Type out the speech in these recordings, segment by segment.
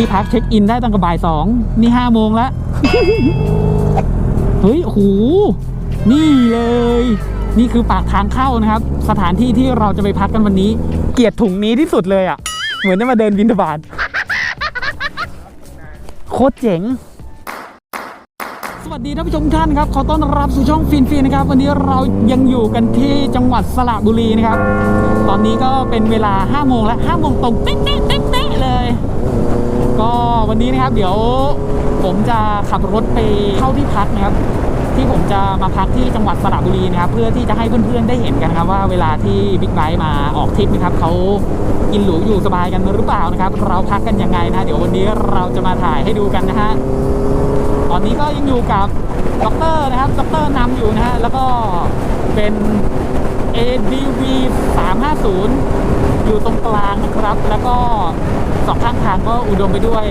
ที่พักเช็คอินได้ตั้งแต่บ่ายสองนี่ห้าโมงแล้ว เฮ้ยโอ้โหนี่เลย นี่คือปากทางเข้านะครับ สถานที่ที่เราจะไปพักกันวันนี้ เกลียดถุงนี้ที่สุดเลยอะ่ะ เหมือนได้มาเดินวินทบาทโคตรเจ๋งสวัสดีท่านผู้ชมท่านครับ ขอต้อนรับสู่ช่องฟินฟินนะครับ วันนี้เรายังอยู่กันที่จังหวัดสระบุรีนะครับ ตอนนี้ก็เป็นเวลา5โมงแล้ว5โมงตรงเป๊ะเป๊ะเป๊ะเป๊ะเลย ก็วันนี้นะครับ เดี๋ยวผมจะขับรถไปเข้าที่พักนะครับ ที่ผมจะมาพักที่จังหวัดสระบุรีนะครับ เพื่อที่จะให้เพื่อนๆได้เห็นกันครับว่าเวลาที่บิ๊กไบค์มาออกทริปนะครับเขากินหรูอยู่สบายกันหรือเปล่านะครับ เราพักกันยังไงนะเดี๋ยววันนี้เราจะมาถ่ายให้ดูกันนะฮะตอนนี้ก็ยังอยู่กับด็อกเตอร์นะครับด็อกเตอร์นำอยู่นะฮะแล้วก็เป็น ADV 350 อยู่ตรงกลางนะครับ แล้วก็สองข้างทางก็อุดมไปด้วย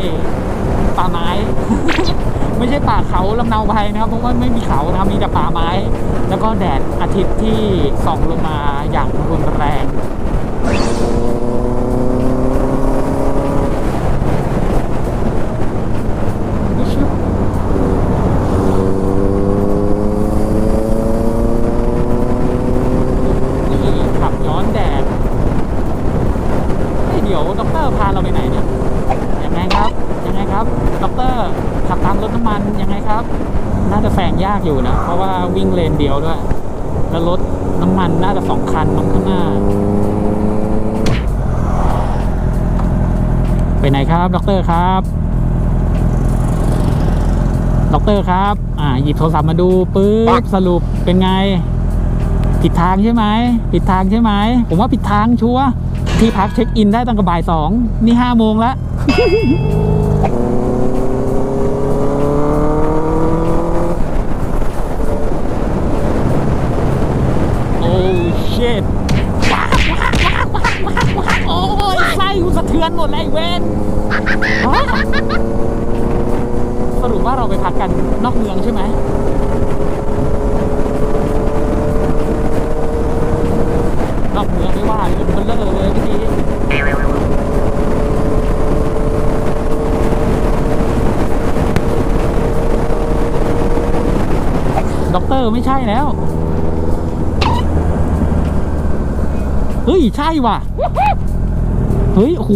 ป่าไม้ ไม่ใช่ป่าเขาลำเนาไพนะครับเพราะว่าไม่มีเขานะครับมีแต่ป่าไม้ แล้วก็แดดอาทิตย์ที่ส่องลงมาอย่าง นี่ขับย้อนแดดเฮ้ยเดี๋ยวด็อกเตอร์พาเราไปไหนเนี่ยยังไงครับ ยังไงครับด็อกเตอร์ขับตามรถน้ำมันยังไงครับ น่าจะแซงยากอยู่นะ เพราะว่าวิ่งเลนเดียวด้วย แล้วรถน้ำมันน่าจะสองคันตรงข้างหน้า ไปไหนครับด็อกเตอร์ครับด็อกเตอร์ครับ อ่า หยิบโทรศัพท์มาดูปุ๊บสรุปเป็นไง ผิดทางใช่ไหม ผิดทางใช่ไหม ผมว่าผิดทางชัวร์ ที่พักเช็คอินได้ตั้งแต่บ่ายสองนี่ห้าโมงแล้วโอ้เชิดว้าวว้าวว้าวว้าวว้าโอ้ยไส้กูสะเทือนหมดเลยเวนว้าวสรุปว่าเราไปพักกันนอกเมืองใช่ไหม นอกเมืองไม่ว่าเลยมันเลอะเลยเมื่อกี้ด็อกเตอร์ไม่ใช่แล้ว เฮ้ย ใช่ว่ะ เฮ้ยโห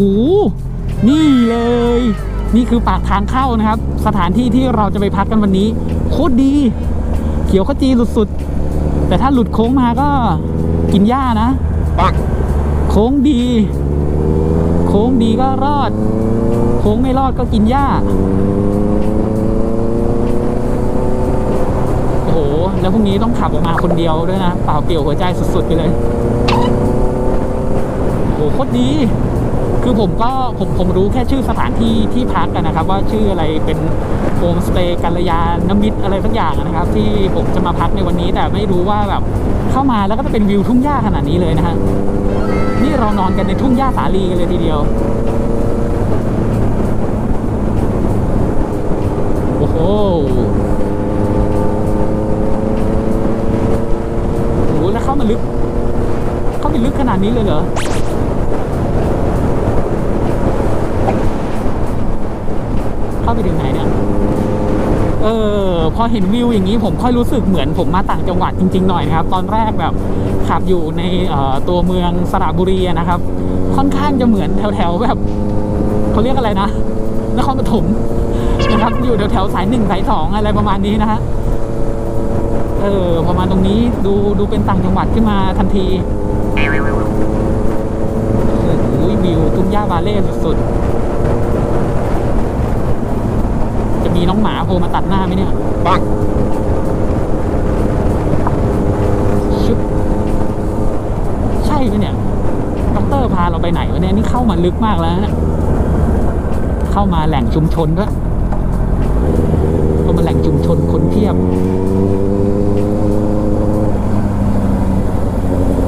นี่เลย นี่คือปากทางเข้านะครับ สถานที่ที่เราจะไปพักกันวันนี้ โคตรดี เขียวขจีสุดๆ แต่ถ้าหลุดโค้งมาก็กินหญ้านะ โค้งดี โค้งดีก็รอด โค้งไม่รอดก็กินหญ้า โอ้โห แล้วพรุ่งนี้ต้องขับออกมาคนเดียวด้วยนะ เปล่าเปลี่ยวหัวใจสุดๆไปเลย โอ้โหโคตรดีคือผมก็ผมผมรู้แค่ชื่อสถานที่ที่พักกันนะครับ ว่าชื่ออะไรเป็นโฮมสเตย์กัลยาณมิตรอะไรสักอย่างนะครับ ที่ผมจะมาพักในวันนี้แต่ไม่รู้ว่าแบบ เข้ามาแล้วก็จะเป็นวิวทุ่งหญ้าขนาดนี้เลยนะฮะนี่เรานอนกันในทุ่งหญ้าสาลีกันเลยทีเดียวโอ้โหโอ้โหแล้วเข้ามาลึก เข้าไปลึกขนาดนี้เลยเหรอเข้าไปถึงไหนเนี่ย เออพอเห็นวิวอย่างนี้ผมค่อยรู้สึกเหมือนผมมาต่างจังหวัดจริง ๆ หน่อยนะครับ ตอนแรกแบบขับอยู่ในออตัวเมืองสระบุรีนะครับ ค่อนข้างจะเหมือนแถวๆแบบเขาเรียกอะไรนะนครปฐมนะครับอยู่แถวๆสายหนึ่งสายสองอะไรประมาณนี้นะฮะเออพอมาตรงนี้ดูดูเป็นต่างจังหวัดขึ้นมาทันทีโอ้โหวิวทุ่งหญ้าบาเล่สุดๆ มีน้องหมาโผล่มาตัดหน้าไหมเนี่ยชึบใช่ไหมเนี่ยด็อกเตอร์พาเราไปไหนวะเนี่ยนี่เข้ามาลึกมากแล้วนะเข้ามาแหล่งชุมชนด้วยเข้ามาแหล่งชุมชนคนเพียบ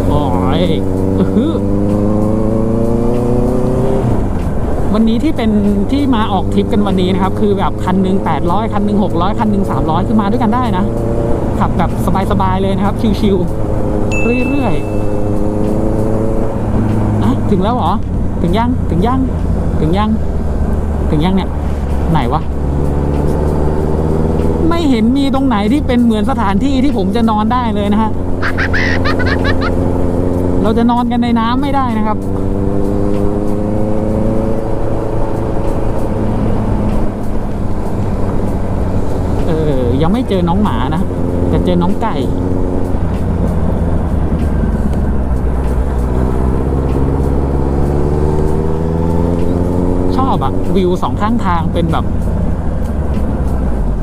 โอ้ยอื้อหือ วันนี้ที่เป็นที่มาออกทริปกันวันนี้นะครับ คือแบบคันหนึ่ง800 คันหนึ่ง600 คันหนึ่ง300 คือมาด้วยกันได้นะ ขับแบบสบายๆเลยนะครับ ชิวๆเรื่อยๆอะถึงแล้วเหรอ ถึงยัง ถึงยัง ถึงยัง ถึงยังเนี่ย ไหนวะ ไม่เห็นมีตรงไหนที่เป็นเหมือนสถานที่ที่ผมจะนอนได้เลยนะฮะ เราจะนอนกันในน้ำไม่ได้นะครับ ยังไม่เจอน้องหมานะ แต่เจอน้องไก่ชอบอะวิวสองข้างทางเป็นแบบ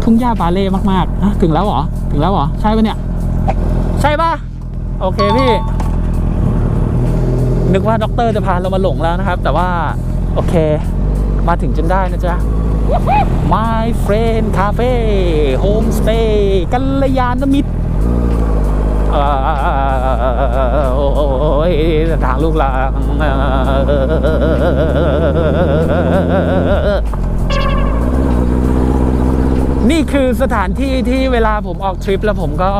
ทุ่งหญ้าบาเล่มากๆฮะถึงแล้วเหรอ ถึงแล้วเหรอ ใช่ปะเนี่ย ใช่ปะโอเคพี่ นึกว่าด็อกเตอร์จะพาเรามาหลงแล้วนะครับ แต่ว่า โอเค มาถึงจนได้นะจ๊ะ My Friend Cafe Homestay กัลยาณมิตรทางลูกหลางนี่คือสถานที่ที่เวลาผมออกทริปแล้วผมก็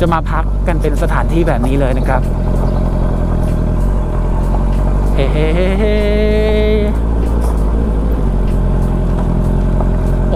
จะมาพักกันเป็นสถานที่แบบนี้เลยนะครับ เฮ้เฮ้เฮ้เฮ้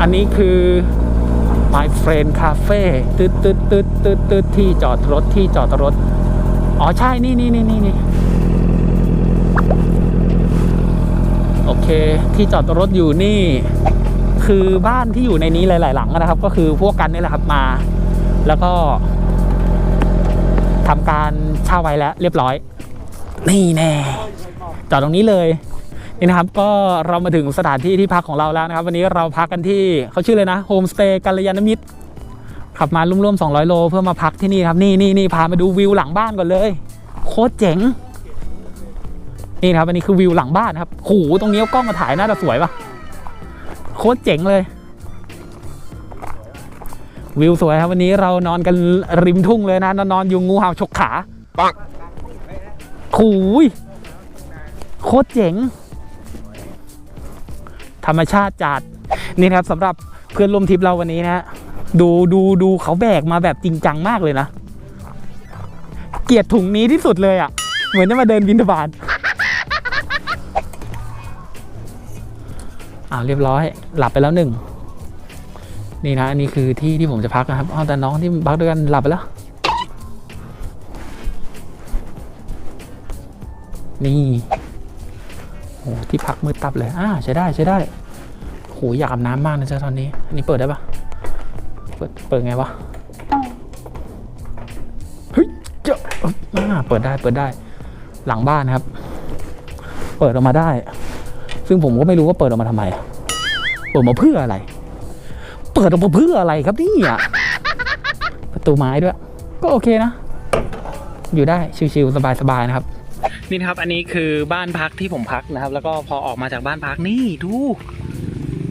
อันนี้คือ My Friend Cafe ตึ๊ดตึ๊ดตึ๊ดตึ๊ดตึ๊ดที่จอดรถที่จอดรถ อ๋อ ใช่ นี่นี่นี่นี่นี่โอเค ที่จอดรถอยู่นี่ คือบ้านที่อยู่ในนี้หลาย ๆ หลังนะครับ ก็คือพวกกันนี่แหละครับมา แล้วก็ทำการเช่าไว้แล้ว เรียบร้อย นี่แน่จอดตรงนี้เลย นี่นะครับก็เรามาถึงสถานที่ที่พักของเราแล้วนะครับ วันนี้เราพักกันที่เขาชื่อเลยนะโฮมสเตย์กัลยาณมิตรขับมาร่วมๆ200 โล เพื่อมาพักที่นี่ครับนี่นี่นี่พามาดูวิวหลังบ้านก่อนเลย โคตรเจ๋ง นี่นะครับอันนี้คือวิวหลังบ้านนะครับโหตรงนี้เอากล้องมาถ่ายน่าจะสวยปะโคตรเจ๋งเลย วิวสวยครับวันนี้เรานอนกันริมทุ่งเลยนะ นอนอยู่งูเห่าฉกขาปังหูยโคตรเจ๋ง ธรรมชาติจัดนี่นะครับสำหรับเพื่อนร่วมทริปเราวันนี้นะฮะดูดูดูเขาแบกมาแบบจริงจังมากเลยนะ เกลียดถุงนี้ที่สุดเลยอะ่ะ เหมือนจะมาเดินบินทบาทอ้าวเรียบร้อย หลับไปแล้วหนึ่งนี่นะอันนี้คือที่ที่ผมจะพักนะครับอ้าวแต่น้องที่พักด้วยกันหลับไปแล้ว นี่ หที่พักมืดตับเลยอ่าใช้ได้ใช้ได้โหอยากอาบน้ำมากนะจ๊ะตอนนี้ อันนี้เปิดได้ปะเปิดเปิดไงวะเฮ้ยเจ้าอ่าเปิดได้เปิดได้ หลังบ้านนะครับ เปิดออกมาได้ ซึ่งผมก็ไม่รู้ว่าเปิดออกมาทำไมเปิดมาเพื่ออะไร เปิดออกมาเพื่ออะไรครับนี่ยประตูไม้ด้วย ก็โอเคนะ อยู่ได้ชิวๆสบายๆนะครับ นี่นะครับ อันนี้คือบ้านพักที่ผมพักนะครับ แล้วก็พอออกมาจากบ้านพักนี่ดู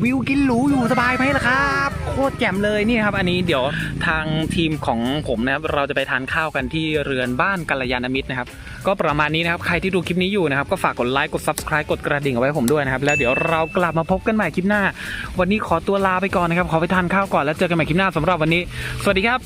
วิวกินหรูอยู่สบายไหมล่ะครับ โคตรแจ่มเลยนี่ครับอันนี้เดี๋ยวทางทีมของผมนะครับ เราจะไปทานข้าวกันที่เรือนบ้านกัลยาณมิตรนะครับ ก็ประมาณนี้นะครับ ใครที่ดูคลิปนี้อยู่นะครับ ก็ฝากกดไลค์กด subscribe กดกระดิ่งเอาไว้ผมด้วยนะครับ แล้วเดี๋ยวเรากลับมาพบกันใหม่คลิปหน้า วันนี้ขอตัวลาไปก่อนนะครับ ขอไปทานข้าวก่อนแล้วเจอกันใหม่คลิปหน้าสำหรับวันนี้ สวัสดีครับ